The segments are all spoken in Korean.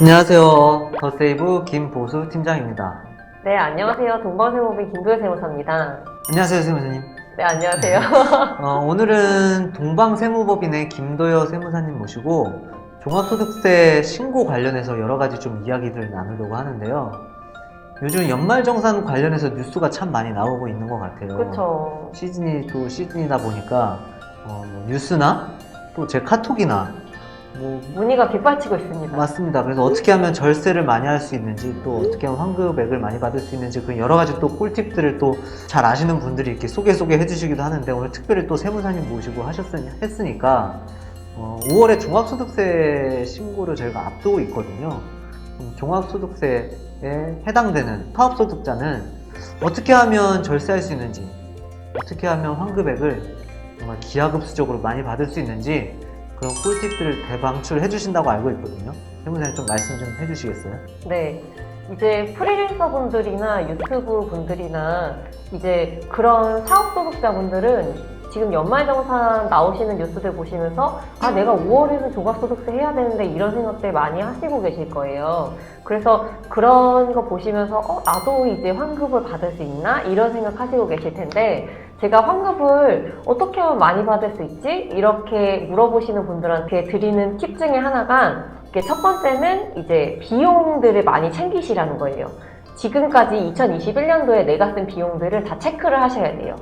안녕하세요. 더세이브 김보수 팀장입니다. 네, 안녕하세요. 동방세무비 김도현 세무사입니다. 안녕하세요, 세무사님. 네, 안녕하세요. 어, 오늘은 동방세무법인의 김도여 세무사님 모시고 종합소득세 신고 관련해서 여러 가지 좀 이야기를 나누려고 하는데요. 요즘 연말정산 관련해서 뉴스가 참 많이 나오고 있는 것 같아요. 그렇죠. 시즌이 또 시즌이다 보니까 어, 뭐 뉴스나 또 제 카톡이나 뭐 문의가 빗발치고 있습니다. 맞습니다. 그래서 어떻게 하면 절세를 많이 할 수 있는지 또 어떻게 하면 환급액을 많이 받을 수 있는지 그 여러 가지 또 꿀팁들을 또 잘 아시는 분들이 이렇게 소개 소개 해 주시기도 하는데 오늘 특별히 또 세무사님 모시고 하셨으니 했으니 까 어, 5월에 종합소득세 신고를 저희가 앞두고 있거든요. 종합소득세에 해당되는 사업소득자는 어떻게 하면 절세할 수 있는지 어떻게 하면 환급액을 정말 기하급수적으로 많이 받을 수 있는지 그런 꿀팁들을 대방출해 주신다고 알고 있거든요. 세무사님 좀 말씀 좀 해주시겠어요? 네. 이제 프리랜서 분들이나 유튜브 분들이나 이제 그런 사업소득자분들은 지금 연말정산 나오시는 뉴스들 보시면서 아 내가 5월에는 종합소득세 해야 되는데 이런 생각들 많이 하시고 계실 거예요. 그래서 그런 거 보시면서 어 나도 이제 환급을 받을 수 있나 이런 생각 하시고 계실 텐데 제가 환급을 어떻게 하면 많이 받을 수 있지 이렇게 물어보시는 분들한테 드리는 팁 중에 하나가 첫 번째는 이제 비용들을 많이 챙기시라는 거예요. 지금까지 2021년도에 내가 쓴 비용들을 다 체크를 하셔야 돼요.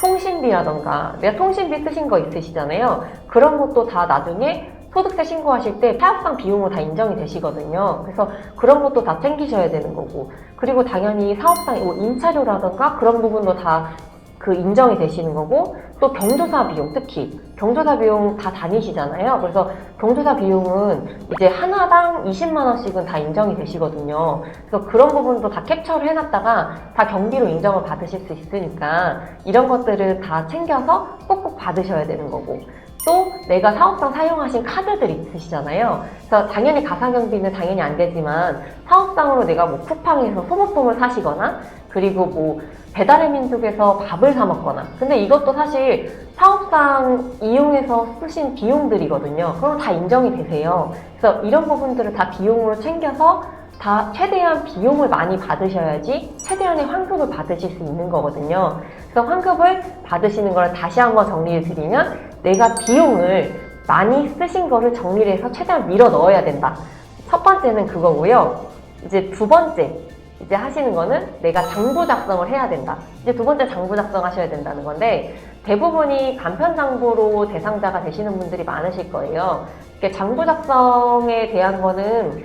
통신비라던가 내가 통신비 쓰신 거 있으시잖아요. 그런 것도 다 나중에 소득세 신고하실 때 사업상 비용으로 다 인정이 되시거든요. 그래서 그런 것도 다 챙기셔야 되는 거고 그리고 당연히 사업상 뭐 임차료라던가 그런 부분도 다 그 인정이 되시는 거고 또 경조사 비용 특히 경조사 비용 다 다니시잖아요. 그래서 경조사 비용은 이제 하나당 20만 원씩은 다 인정이 되시거든요. 그래서 그런 부분도 다 캡처를 해놨다가 다 경비로 인정을 받으실 수 있으니까 이런 것들을 다 챙겨서 꼭꼭 받으셔야 되는 거고 또 내가 사업상 사용하신 카드들 있으시잖아요. 그래서 당연히 가상경비는 당연히 안 되지만 사업상으로 내가 뭐 쿠팡에서 소모품을 사시거나 그리고 뭐 배달의 민족에서 밥을 사 먹거나 근데 이것도 사실 사업상 이용해서 쓰신 비용들이거든요. 그럼 다 인정이 되세요. 그래서 이런 부분들을 다 비용으로 챙겨서 다 최대한 비용을 많이 받으셔야지 최대한의 환급을 받으실 수 있는 거거든요. 그래서 환급을 받으시는 걸 다시 한번 정리를 드리면 내가 비용을 많이 쓰신 거를 정리를 해서 최대한 밀어 넣어야 된다. 첫 번째는 그거고요. 이제 두 번째 이제 하시는 거는 내가 장부 작성을 해야 된다. 이제 두 번째 장부 작성하셔야 된다는 건데 대부분이 간편 장부로 대상자가 되시는 분들이 많으실 거예요. 장부 작성에 대한 거는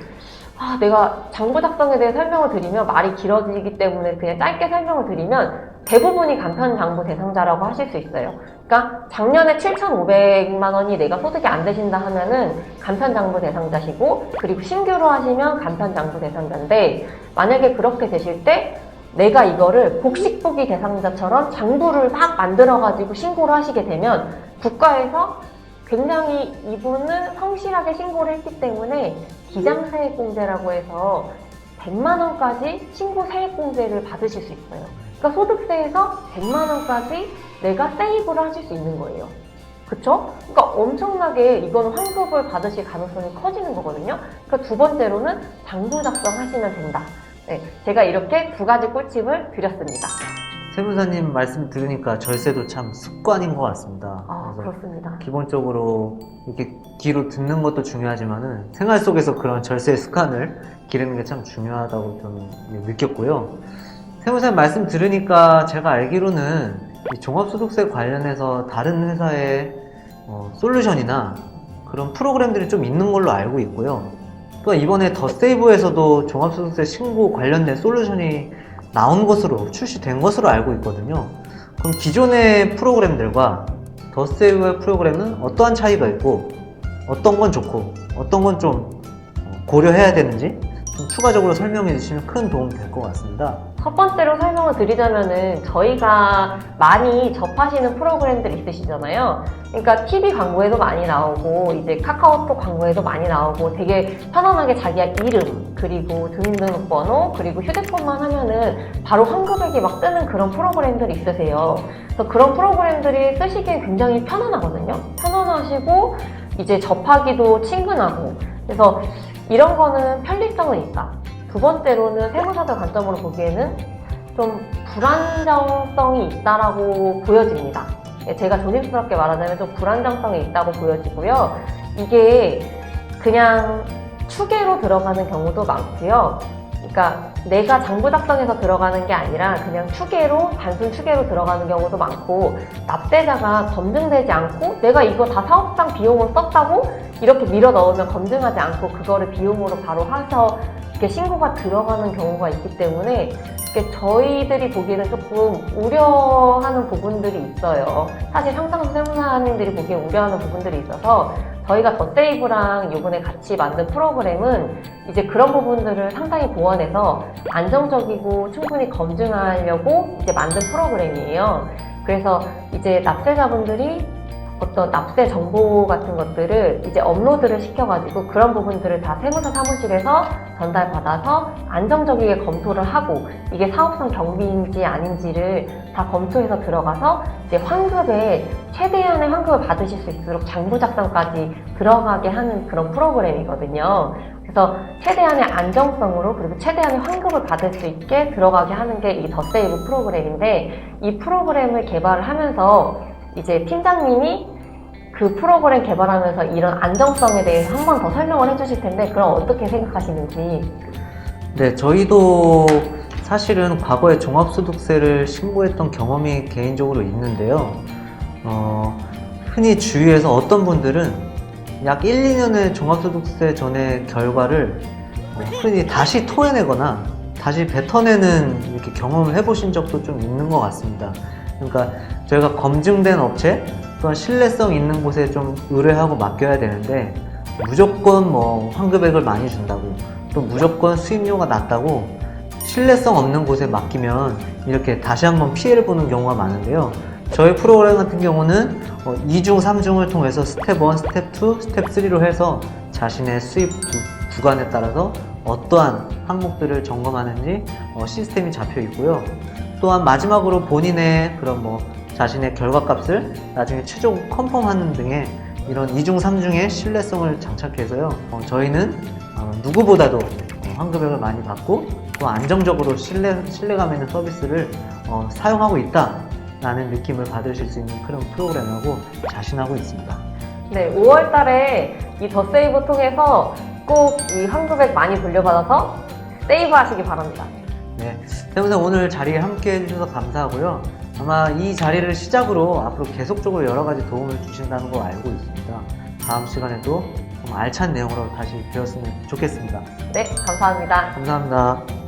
아, 내가 장부 작성에 대해 설명을 드리면 말이 길어지기 때문에 그냥 짧게 설명을 드리면 대부분이 간편 장부 대상자라고 하실 수 있어요. 그러니까 작년에 7,500만 원이 내가 소득이 안 되신다 하면은 간편 장부 대상자시고 그리고 신규로 하시면 간편 장부 대상자인데 만약에 그렇게 되실 때 내가 이거를 복식부기 대상자처럼 장부를 막 만들어가지고 신고를 하시게 되면 국가에서 굉장히 이분은 성실하게 신고를 했기 때문에 기장세액공제라고 해서 100만 원까지 신고 세액공제를 받으실 수 있어요. 그러니까 소득세에서 100만 원까지 내가 세이브를 하실 수 있는 거예요. 그쵸? 그러니까 엄청나게 이거는 환급을 받으실 가능성이 커지는 거거든요. 그러니까 두 번째로는 장부 작성하시면 된다. 네, 제가 이렇게 두 가지 꿀팁을 드렸습니다. 세무사님 말씀 들으니까 절세도 참 습관인 것 같습니다. 아, 그렇습니다. 기본적으로 이렇게 귀로 듣는 것도 중요하지만은 생활 속에서 그런 절세 습관을 기르는 게 참 중요하다고 저는 느꼈고요. 세무사님 말씀 들으니까 제가 알기로는 이 종합소득세 관련해서 다른 회사의 어, 솔루션이나 그런 프로그램들이 좀 있는 걸로 알고 있고요. 또 이번에 더세이브에서도 종합소득세 신고 관련된 솔루션이 나온 것으로 출시된 것으로 알고 있거든요. 그럼 기존의 프로그램들과 더세이브의 프로그램은 어떠한 차이가 있고 어떤 건 좋고 어떤 건 좀 고려해야 되는지 좀 추가적으로 설명해 주시면 큰 도움 될것 같습니다. 첫 번째로 설명을 드리자면은 저희가 많이 접하시는 프로그램들 있으시잖아요. 그러니까 TV 광고에도 많이 나오고 이제 카카오톡 광고에도 많이 나오고 되게 편안하게 자기가 이름 그리고 등등록번호 그리고 휴대폰만 하면은 바로 환급액이 막 뜨는 그런 프로그램들이 있으세요. 그래서 그런 프로그램들이 쓰시기에 굉장히 편안하거든요. 편안하시고 이제 접하기도 친근하고 그래서 이런 거는 편리성은 있다. 두 번째로는 세무사들 관점으로 보기에는 좀 불안정성이 있다라고 보여집니다. 예, 제가 조심스럽게 말하자면 좀 불안정성이 있다고 보여지고요. 이게 그냥 추계로 들어가는 경우도 많고요. 그러니까 내가 장부 작성해서 들어가는 게 아니라 그냥 추계로 단순 추계로 들어가는 경우도 많고 납세자가 검증되지 않고 내가 이거 다 사업상 비용으로 썼다고 이렇게 밀어 넣으면 검증하지 않고 그거를 비용으로 바로 해서 이렇게 신고가 들어가는 경우가 있기 때문에 저희들이 보기에는 조금 우려하는 부분들이 있어요. 사실 상상수 세무사님들이 보기에 우려하는 부분들이 있어서 저희가 더세이브랑 이번에 같이 만든 프로그램은 이제 그런 부분들을 상당히 보완해서 안정적이고 충분히 검증하려고 이제 만든 프로그램이에요. 그래서 이제 납세자분들이 어떤 납세 정보 같은 것들을 이제 업로드를 시켜가지고 그런 부분들을 다 세무사 사무실에서 전달받아서 안정적이게 검토를 하고 이게 사업성 경비인지 아닌지를 다 검토해서 들어가서 이제 환급에 최대한의 환급을 받으실 수 있도록 장부 작성까지 들어가게 하는 그런 프로그램이거든요. 그래서 최대한의 안정성으로 그리고 최대한의 환급을 받을 수 있게 들어가게 하는 게 이 더세이브 프로그램인데 이 프로그램을 개발을 하면서 이제 팀장님이 그 프로그램 개발하면서 이런 안정성에 대해서 한번 더 설명을 해주실 텐데 그럼 어떻게 생각하시는지 네, 저희도 사실은 과거에 종합소득세를 신고했던 경험이 개인적으로 있는데요. 어, 흔히 주위에서 어떤 분들은 약 1, 2년의 종합소득세 전의 결과를 어, 흔히 다시 토해내거나 다시 뱉어내는 이렇게 경험을 해보신 적도 좀 있는 것 같습니다. 그러니까 저희가 검증된 업체 또한 신뢰성 있는 곳에 좀 의뢰하고 맡겨야 되는데 무조건 뭐 환급액을 많이 준다고 또 무조건 수입료가 낮다고 신뢰성 없는 곳에 맡기면 이렇게 다시 한번 피해를 보는 경우가 많은데요. 저희 프로그램 같은 경우는 2중, 3중을 통해서 스텝 1, 스텝 2, 스텝 3로 해서 자신의 수입 구- 구간에 따라서 어떠한 항목들을 점검하는지 어, 시스템이 잡혀 있고요. 또한 마지막으로 본인의 그런 뭐 자신의 결과값을 나중에 최종 컨펌하는 등의 이런 2중, 3중의 신뢰성을 장착해서요. 어, 저희는 어, 누구보다도 어, 환급액을 많이 받고 또 안정적으로 신뢰, 신뢰감 있는 서비스를 어, 사용하고 있다라는 느낌을 받으실 수 있는 그런 프로그램이라고 자신하고 있습니다. 네 5월 달에 이 더 세이브 통해서 꼭 이 환급액 많이 돌려받아서 세이브 하시기 바랍니다. 네, 세무사 오늘 자리에 함께 해주셔서 감사하고요. 아마 이 자리를 시작으로 앞으로 계속적으로 여러 가지 도움을 주신다는 거 알고 있습니다. 다음 시간에도 좀 알찬 내용으로 다시 배웠으면 좋겠습니다. 네 감사합니다. 감사합니다.